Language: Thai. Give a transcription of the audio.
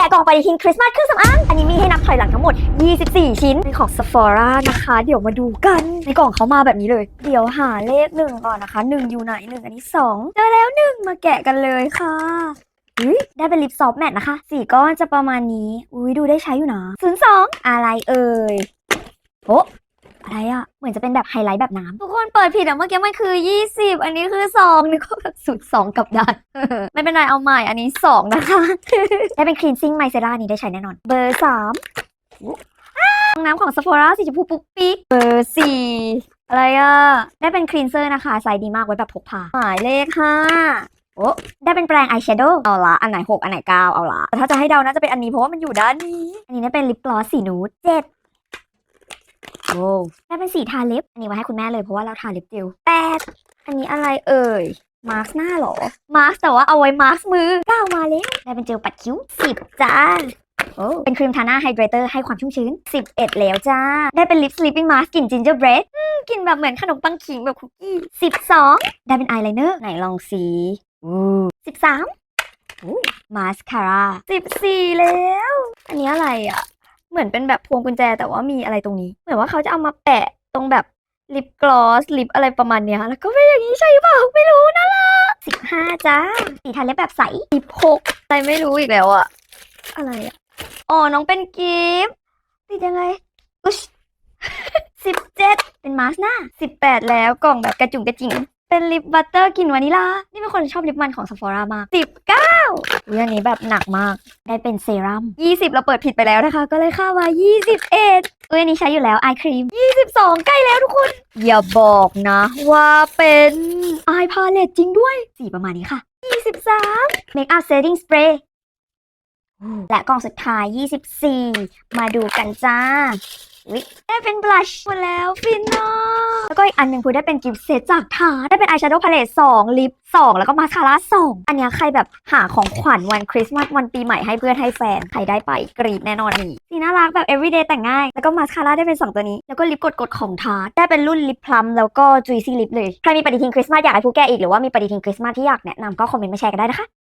กะกล่องปฏิทินคริสต์มาสเครื่องสำอางอันนี้มีให้นับถอยหลังทั้งหมด 24 ชิ้นเป็นของ Sephora นะคะ เดี๋ยวมาดูกัน ในกล่องเขามาแบบนี้เลย เดี๋ยวหาเลขหนึ่งก่อนนะคะหนึ่งอยู่ไหนหนึ่งอันนี้สองเจอแล้วหนึ่งมาแกะกันเลยค่ะอุ๊ยได้เป็นลิปซอฟแมทนะคะสี่ก้อนจะประมาณนี้ อุ้ยดูได้ใช้อยู่นะศูนย์สองอะไรเอ่ยโอ้ อะไรอะเหมือนจะเป็นแบบไฮไลท์แบบน้ำทุกคนเปิดผิดอะเมื่อกี้มันคือ 20 อันนี้คือ2นึกว่าแบบสูตร2กับดันไม่เป็นไรเอาใหม่อันนี้ 2 นะคะ ได้เป็น cleansing micellar นี้ได้ใช้แน่นอน เบอร์3อุ๊อ้าวน้ำของ Sephora สีชมพูปุ๊กปิ๊กเบอร์4อะไรอะได้เป็น cleanser นะคะใส่ดีมากไว้แบบพกพาหมายเลข5โอ้ได้เป็นแปรงอายแชโดว์เอาละอันไหน 6 อันไหน 9 เอาละแต่ถ้าจะให้เดาน่าจะเป็นอันนี้เพราะว่ามันอยู่ด้านนี้ อันนี้ได้เป็นลิปกลอสสีนูดเจ็ด โอ้ได้เป็นสีทาเล็บ อันนี้ไว้ให้คุณแม่เลยเพราะว่าเราทาเล็บเจลแปดอันนี้อะไรเอ่ย มาร์คหน้าเหรอ มาร์คแต่ว่าเอาไว้มาร์คมือเก้ามาแล้ว ได้เป็นเจลปัดคิ้วสิบจ้าโอ้เป็นครีมทาหน้าไฮเดรเตอร์ให้ความชุ่มชื้น 11 แล้วจ้า ได้เป็นลิปสลิปปิ้งมาสกลิ่นจินเจอร์เบรดกลิ่นแบบเหมือนขนมปังขิงแบบคุกกี้ 12 ได้เป็นอายไลเนอร์ไหนลองสีอู้13มมาสคาร่า14แล้ว อันนี้อะไรอะ เหมือนเป็นแบบพวงกุญแจแต่ว่ามีอะไรตรงนี้ เหมือนว่าเขาจะเอามาแปะตรงแบบลิปกลอสลิปอะไรประมาณเนี้ยแล้วก็เป็นอย่างนี้ใช่เปล่าไม่รู้นะล่ะ15จ้าสีทาเล็บแบบใส16อะไรไม่รู้อีกแล้วอะอะไรอะอ๋อน้องเป็นกิฟต์ติดยังไงอุ๊ยสิบเจ็ดเป็นมาสก์หน้าสิบแปดแล้วกล่องแบบกระจุงกระจิงเป็นลิปบัตเตอร์กลิ่นวานิลา นี่เป็นคนชอบลิปมันของ Sephora มากสิบเก้า อุ้ยอันนี้แบบหนักมาก ได้เป็นเซรั่มยี่สิบเราเปิดผิดไปแล้วนะคะ ก็เลยค่ามายี่สิบเอ็ดอุ้ยอันนี้ใช้อยู่แล้วไอครีมยี่สิบสองใกล้แล้วทุกคน อย่าบอกนะ ว่าเป็นไอพาเลตจริงด้วย สีประมาณนี้ค่ะยี่สิบสามเมคอัพเซตติ้งสเปรย์และกล่องสุดท้าย 24 มาดูกันจ้า วิได้เป็นบลัชหมดแล้วฟินเนาะแล้วก็อีกอันหนึ่งคือได้เป็นกิฟต์เซตจากทาร์ได้เป็นอายแชโดว์พาเลต2ลิป2แล้วก็มาสคาร่า2อันเนี้ยใครแบบหาของขวัญวันคริสต์มาสวันปีใหม่ให้เพื่อนให้แฟน ใครได้ไปกรีดแน่นอนนี่สีน่ารักแบบ everyday แต่งง่าย แล้วก็มาสคาร่าได้เป็น 2 ตัวนี้ แล้วก็ลิปกดๆของทาร์ได้เป็นรุ่นลิปพลัมแล้วก็ juicy lip เลย ใครมีปฏิทินคริสต์มาสอยากให้ผู้แก้อีกหรือว่ามีปฏิทินคริสต์มาสที่อยากแนะนำก็คอมเมนต์มาแชร์กันได้นะคะ